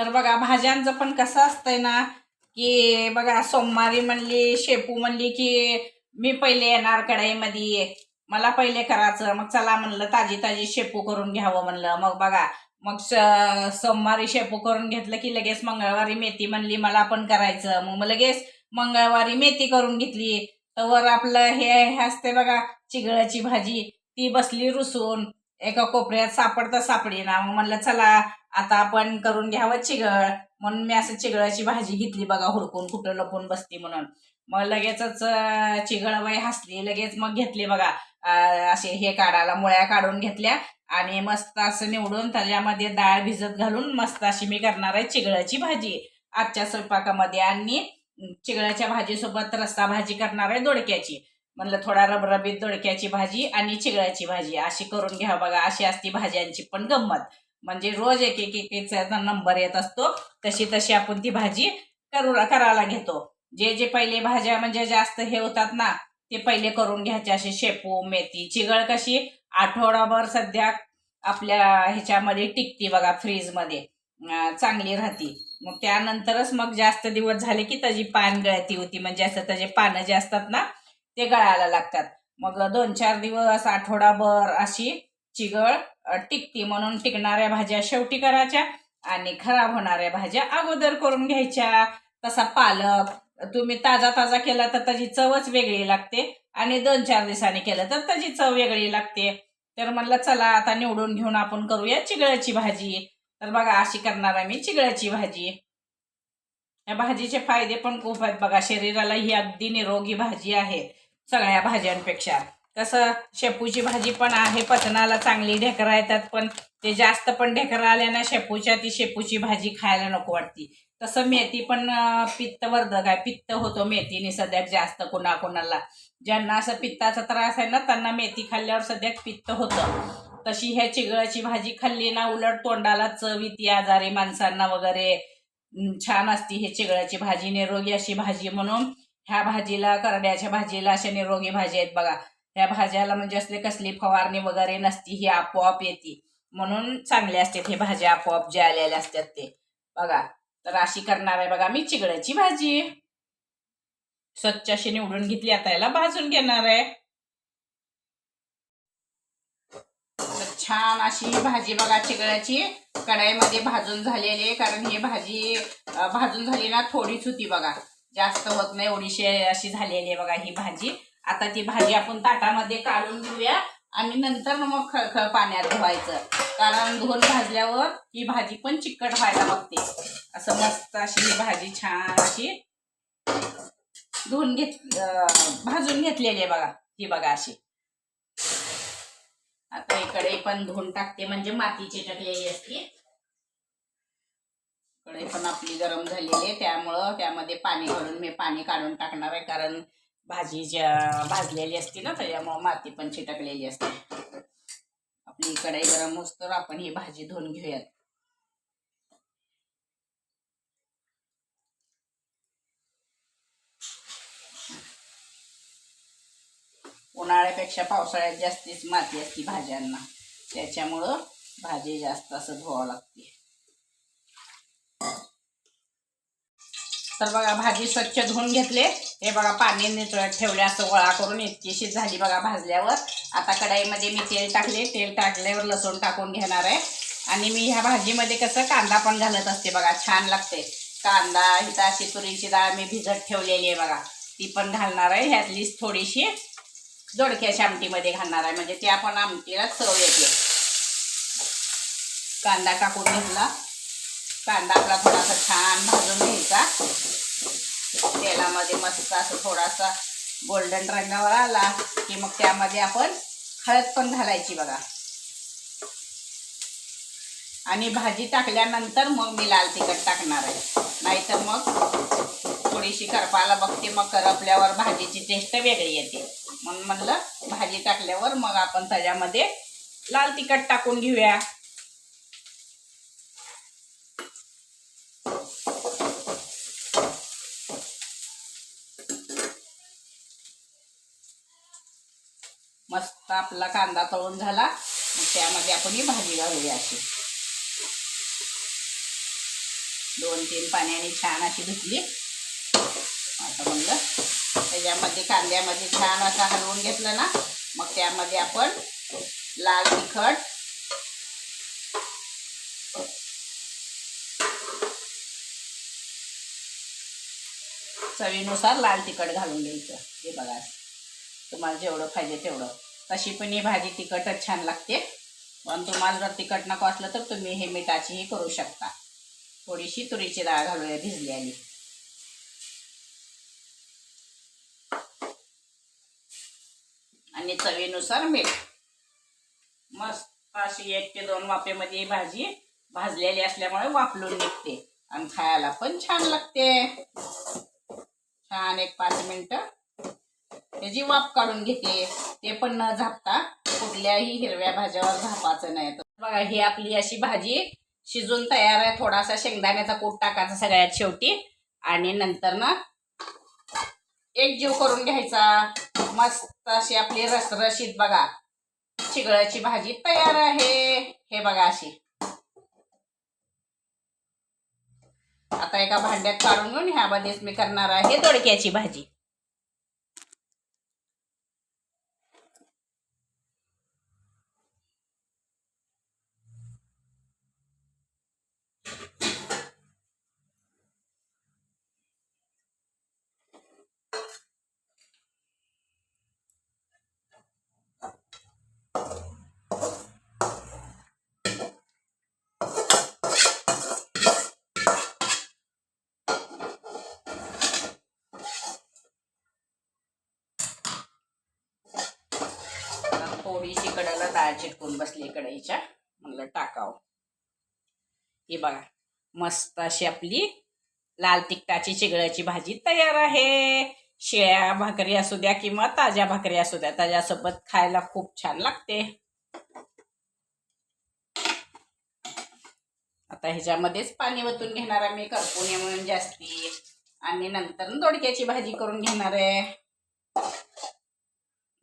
तर बघा भाज्यांचं पण कसं असतंय ना की बघा सोमवारी म्हणली शेपू म्हणली की मी पहिले येणार कढाईमध्ये मला पहिले करायचं. मग चला म्हणलं ताजी ताजी शेपू करून घ्यावं म्हणलं. मग बघा मग स- सोमवारी शेपू करून घेतलं की लगेच मंगळवारी मेथी म्हणली मला पण करायचं. मग मग लगेच मंगळवारी मेथी करून घेतली. तर वर आपलं हे हे असते बघा चिगळाची भाजी ती बसली रुसून. एका कोपऱ्यात सापडता सापडी ना. मग म्हणलं चला आता आपण करून घ्यावं चिगळ म्हणून मी असं चिगळाची भाजी घेतली बघा हुडकून कुठं लपून बसती म्हणून. मग लगेचच अं, चिगळ बाई हसली. लगेच मग घेतली बघा असे हे काढायला मुळ्या काढून घेतल्या आणि मस्त असं निवडून त्याच्यामध्ये डाळ भिजत घालून मस्त अशी मी करणार आहे चिगळाची भाजी. आजच्या स्वयंपाकामध्ये आणि चिगळाच्या भाजीसोबत रस्सा भाजी करणार आहे दोडक्याची. म्हणलं थोडा रबरबीत दोडक्याची भाजी आणि चिगळ्याची भाजी. अशी करून घ्या बघा अशी असती भाज्यांची पण गंमत. म्हणजे रोज एक एक एक एकचा नंबर येत असतो. तशी तशी आपण ती भाजी करू करायला घेतो. जे जे पहिले भाज्या म्हणजे जास्त हे होतात ना ते पहिले करून घ्यायचे. असे शेपू मेथी चिगळ कशी आठवडाभर सध्या आपल्या ह्याच्यामध्ये टिकती बघा फ्रीजमध्ये. चांगली राहती. मग त्यानंतरच मग जास्त दिवस झाले की त्याची पान गळती होती. म्हणजे असं त्याचे पानं जे असतात ना ते गळायला लागतात. मग दोन चार दिवस आठवडाभर अशी चिगळ टिकती म्हणून टिकणाऱ्या भाज्या शेवटी करायच्या आणि खराब होणाऱ्या भाज्या अगोदर करून घ्यायच्या. तसा पालक तुम्ही ताजा ताजा केला तर त्याची चवच वेगळी लागते आणि दोन चार दिवसांनी केलं तर त्याची चव वेगळी लागते. तर म्हणलं चला आता निवडून घेऊन आपण करूया चिगळ्याची भाजी. तर बघा अशी करणार आहे मी चिगळ्याची भाजी. या भाजीचे फायदे पण खूप आहेत. बघा शरीराला ही अगदी निरोगी भाजी आहे. सगळ्या भाज्यांपेक्षा. कसं शेपूची भाजी पण आहे पचनाला चांगली ढेकरा येतात पण ते जास्त पण ढेकरा आल्या ना शेपूच्या ती शेपूची भाजी खायला नको वाटती. तसं मेथी पण पित्तवर्धक आहे. पित्त होतो मेथीने सध्या जास्त कुणाकुणाला. ज्यांना असं पित्ताचा त्रास आहे ना त्यांना मेथी खाल्ल्यावर सध्या पित्त होतं. तशी ह्या चिगळाची भाजी खाल्ली ना उलट तोंडाला चव येते आजारी माणसांना वगैरे. छान असती हे चिगळाची भाजी निरोगी अशी भाजी म्हणून. ह्या भाजीला करड्याच्या भाजीला अशा निरोगी भाजी आहेत बघा. ह्या भाज्याला म्हणजे असले कसली फवारणी वगैरे नसती ही आपोआप येते. म्हणून चांगले असतात हे भाज्या आपोआप जे आलेल्या असतात ते. बघा तर अशी करणार आहे बघा मी चिगड्याची भाजी. स्वच्छ अशी निवडून घेतली आता याला भाजून घेणार आहे. तर छान अशी भाजी बघा चिगळाची कढाईमध्ये भाजून झालेली आहे कारण ही भाजी भाजून झाली ना थोडीच होती बघा. जास्त होत नाही एवढीशी अशी झालेली आहे बघा ही भाजी. आता ती भाजी आपण ताटामध्ये काढून घेऊया आणि नंतर मग खळखळ पाण्यात धुवायचं. कारण धुवून भाजल्यावर ही भाजी पण चिकट व्हायला बघते. असं मस्त अशी ही भाजी छान अशी धुवून घेत भाजून घेतलेली आहे बघा ही बघा अशी. आता इकडे पण धुवून टाकते म्हणजे मातीची टाकलेली असते. कढई पण आपली गरम झालेली आहे. त्यामुळं त्यामध्ये पाणी घालून मी पाणी काढून टाकणार आहे. कारण भाजी ज्या भाजलेली असते ना त्याच्यामुळं माती पण चिटकलेली असते. आपली कढई गरम होतो आपण ही भाजी धुवून घेऊयात. उन्हाळ्यापेक्षा पावसाळ्यात जास्तीच माती असते भाज्यांना. त्याच्यामुळं भाजी जास्त असं धुवावं लागते. तर बघा भाजी स्वच्छ धुवून घेतले. हे बघा पाणी नितळत ठेवले असं गोळा करून इतकीशी झाली बघा भाजल्यावर. आता कढाईमध्ये मी तेल टाकले. तेल टाकल्यावर लसूण टाकून घेणार आहे. आणि मी ह्या भाजीमध्ये कसं कांदा पण घालत असते बघा छान लागते. कांदा इथं अशी तुरीची डाळ मी भिजत ठेवलेली आहे बघा. ती पण घालणार आहे. ह्यातलीच थोडीशी दोडक्याच्या आमटीमध्ये घालणार आहे. म्हणजे ती आपण आमटीला चव येते. कांदा टाकून घेतला. कांदा आपला थोडासा छान भाजून घ्यायचा. तेलामध्ये मस्त असं थोडासा गोल्डन रंगावर आला की मग त्यामध्ये आपण हळद पण घालायची बघा. आणि भाजी टाकल्यानंतर मग मी लाल तिखट टाकणार आहे. नाहीतर मग थोडीशी करपाला बघते मग करपल्यावर भाजीची टेस्ट वेगळी येते. म्हणून म्हणलं भाजी टाकल्यावर मग आपण त्याच्यामध्ये लाल तिखट टाकून घेऊया मस्त आपला कांदा तळून झाला. त्यामध्ये आपण ही भाजी घालूया अशी. दोन तीन पाण्याने छान अशी धुतली. आता म्हणलं त्याच्यामध्ये कांद्यामध्ये छान असं हलवून घेतलं ना. मग त्यामध्ये आपण लाल तिखट चवीनुसार लाल तिखट घालून घ्यायचं. हे बघा. तुम्हाला जेवढं पाहिजे तेवढं. तशी पण ही भाजी तिखटच छान लागते. पण तुम्हाला जर तिखट नको असलं तर तुम्ही हे मिठाचीही करू शकता. थोडीशी तुरीची डाळ घालूया भिजलेली. आणि चवीनुसार मीठ. मस्त अशी एक ते दोन वाफेमध्ये ही भाजी भाजलेली असल्यामुळे वाफलून निघते. आणि खायला पण छान लागते. छान एक पाच मिनटं. त्याची वाफ काढून घेते ते पण न झापता कुठल्याही हिरव्या भाज्यावर झापाचं नाही. तर बघा ही आपली अशी भाजी शिजून तयार आहे. थोडासा शेंगदाण्याचा कूट टाकायचा सगळ्यात शेवटी. आणि नंतर ना एक जीव करून घ्यायचा. मस्त अशी आपली रसरशीत बघा चिगळाची भाजी तयार आहे. हे बघा अशी. आता एका भांड्यात काढून घेऊन ह्यामध्येच मी करणार आहे दोडक्याची भाजी थोडीशी कडाला डाळ चिटकून बसली कढईच्या म्हणलं टाकावं. हे बघा मस्त अशी आपली लाल तिखटाची चिगळ्याची भाजी तयार आहे. शिळ्या भाकरी असू द्या किंवा ताज्या भाकरी असू द्या ताज्यासोबत खायला खूप छान लागते. आता ह्याच्यामध्येच पाणी वतून घेणार आहे मी करपुणे म्हणून जास्ती. आणि नंतर दोडक्याची भाजी करून घेणार आहे.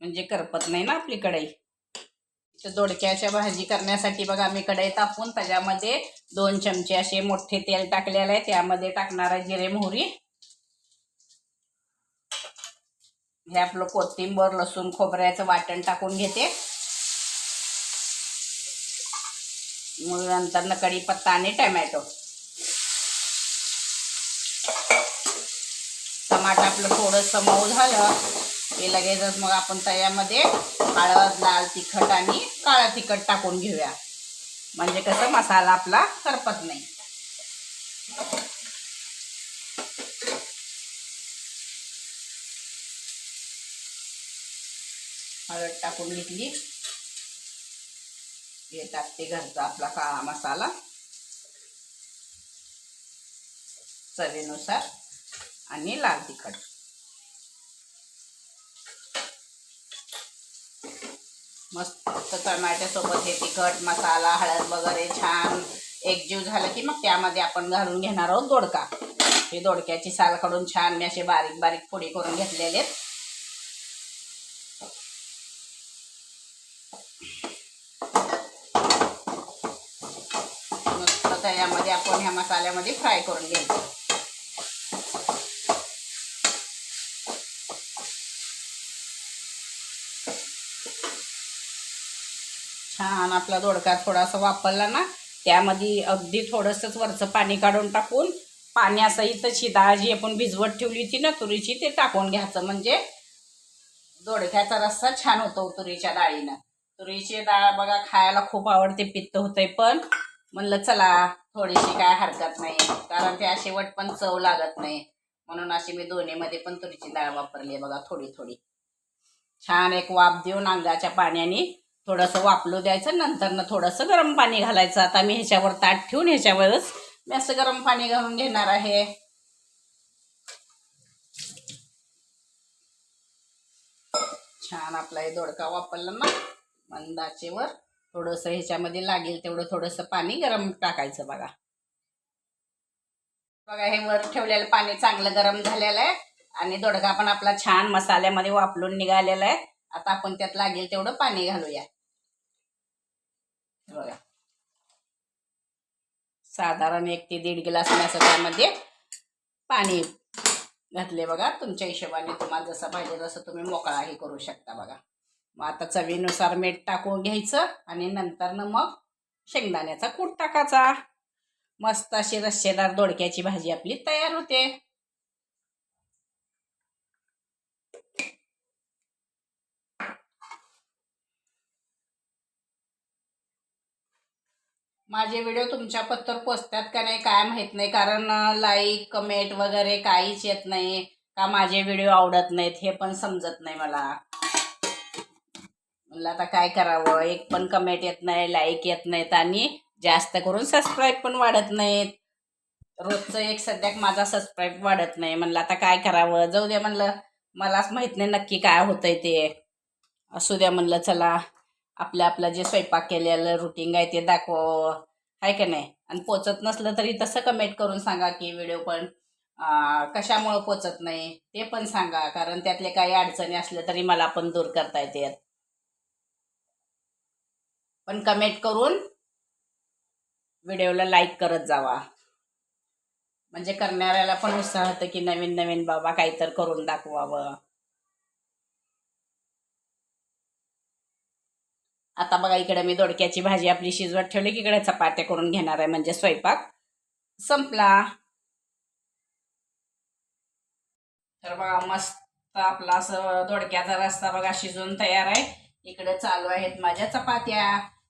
म्हणजे करपत नाही ना आपली कढई. तर दोडक्याच्या भाजी करण्यासाठी बघा मी कढई तापून त्याच्यामध्ये दोन चमचे असे मोठे तेल टाकलेलं आहे. त्यामध्ये टाकणार आहे जिरे मोहरी. हे आपलं कोथिंबर लसूण खोबऱ्याचं वाटण टाकून घेते. मग नंतर न कढीपत्ता आणि टमॅटो. टमाटो आपलं थोडंसं मऊ झालं. हे लगेचच मग आपण तयामध्ये हळद लाल तिखट आणि काळं तिखट टाकून घेऊया. म्हणजे कसं मसाला आपला करपत नाही. हळद टाकून घेतली. हे टाकते घरचा आपला काळा मसाला. चवीनुसार आणि लाल तिखट. मस्त टमाट्यासोबत हे तिखट मसाला हळद वगैरे छान एकजीव झालं की मग त्यामध्ये आपण घालून घेणार आहोत दोडका. हे दोडक्याची साल काढून छान मी असे बारीक बारीक फोडी करून घेतलेले आहेत. मस्त त्याच्यामध्ये आपण ह्या मसाल्यामध्ये फ्राय करून घ्यायचं. आणि आपला दोडका थोडासा वापरला ना त्यामध्ये अगदी थोडंसंच वरचं पाणी काढून टाकून पाण्यासहित डाळ जी आपण भिजवत ठेवली होती ना तुरीची ते टाकून घ्यायचं. म्हणजे दोडक्याचा रस्सा छान होतो तुरीच्या डाळीनं तुरीची डाळ बघा खायला खूप आवडते पित्त होतंय पण. म्हणलं चला थोडीशी काय हरकत नाही कारण ते त्या शेवट पण चव लागत नाही. म्हणून अशी मी दोन्हीमध्ये पण तुरीची डाळ वापरली आहे बघा थोडी थोडी छान एक वाफ देऊन अंगाच्या पाण्याने थोडंसं वापलू द्यायचं नंतर ना थोडंसं गरम पाणी घालायचं. आता मी ह्याच्यावर ताट ठेवून ह्याच्यावरच मी असं गरम पाणी घालून घेणार आहे. छान आपला हे दोडका वापरला ना मंदाचेवर थोडंसं ह्याच्यामध्ये लागेल तेवढं थोडंसं पाणी गरम टाकायचं बघा. बघा हे वर ठेवलेलं पाणी चांगलं गरम झालेलं आहे आणि दोडका पण आपला छान मसाल्यामध्ये वापरून निघालेला आहे. आता आपण त्यात लागेल तेवढं पाणी घालूया. बघा. साधारण एक ते दीड गिलास मी असं त्यामध्ये पाणी घातले बघा. तुमच्या हिशोबाने तुम्हाला जसं पाहिजे तसं तुम्ही मोकळा हे करू शकता बघा. मग आता चवीनुसार मीठ टाकून घ्यायचं आणि नंतर न मग शेंगदाण्याचा कूट टाकायचा. मस्त अशी रस्सेदार दोडक्याची भाजी आपली तयार होते. माझे व्हिडिओ तुमच्या पत्तर पोचतात का नाही काय माहीत नाही. कारण लाईक कमेंट वगैरे काहीच येत नाही का माझे व्हिडिओ आवडत नाहीत हे पण समजत नाही मला. म्हणलं आता काय करावं? एक पण कमेंट येत नाही लाईक येत नाहीत आणि जास्त करून सबस्क्राईब पण वाढत नाहीत. रोजचं एक सध्या माझा सबस्क्राईब वाढत नाही. म्हणलं आता काय करावं? जाऊ द्या म्हणलं. मलाच माहीत नाही नक्की काय होतंय ते. असू द्या म्हणलं चला. आपलं आपलं जे स्वयंपाक केलेलं रुटीन आहे ते दाखवावं. आहे का नाही? आणि पोचत नसलं तरी तसं कमेंट करून सांगा की व्हिडिओ पण. कशामुळं पोचत नाही ते पण सांगा. कारण त्यातले काही अडचणी असल्या तरी मला पण दूर करता येते. पण कमेंट करून व्हिडिओला लाईक करत जावा. म्हणजे करणाऱ्याला पण उत्साह होतं की नवीन नवीन बाबा काहीतरी करून दाखवावं. आता बघा इकडे मी दोडक्याची भाजी आपली शिजवत ठेवली की इकडे चपात्या करून घेणार आहे म्हणजे स्वयंपाक संपला. तर बघा मस्त आपला असं दोडक्याचा रस्ता बघा शिजून तयार आहे. इकडे चालू आहेत माझ्या चपात्या.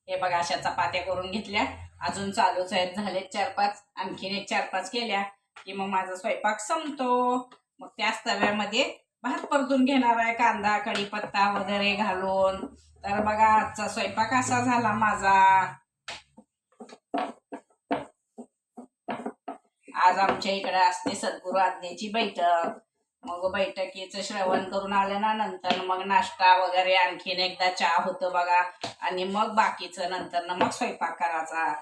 हे बघा अशा चपात्या करून घेतल्या. अजून चालूच आहेत झाले चार पाच आणखीन एक चार पाच केल्या की मग माझा स्वयंपाक संपतो. मग त्याच तव्यामध्ये भात परतून घेणार आहे कांदा कढीपत्ता वगैरे घालून. तर बघा आजचा स्वयंपाक असा झाला माझा. आज आमच्या इकडे असते सद्गुरू आज्ञेची बैठक. मग बैठकीचं श्रवण करून आलं ना नंतर मग नाश्ता वगैरे आणखीन एकदा चहा होतो बघा. आणि मग बाकीचं नंतर ना मग स्वयंपाक करायचा.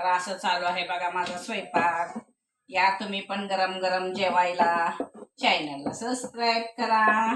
तर असं चालू आहे बघा माझा स्वयंपाक. या तुम्ही पण गरम गरम जेवायला चॅनलला सबस्क्राईब करा.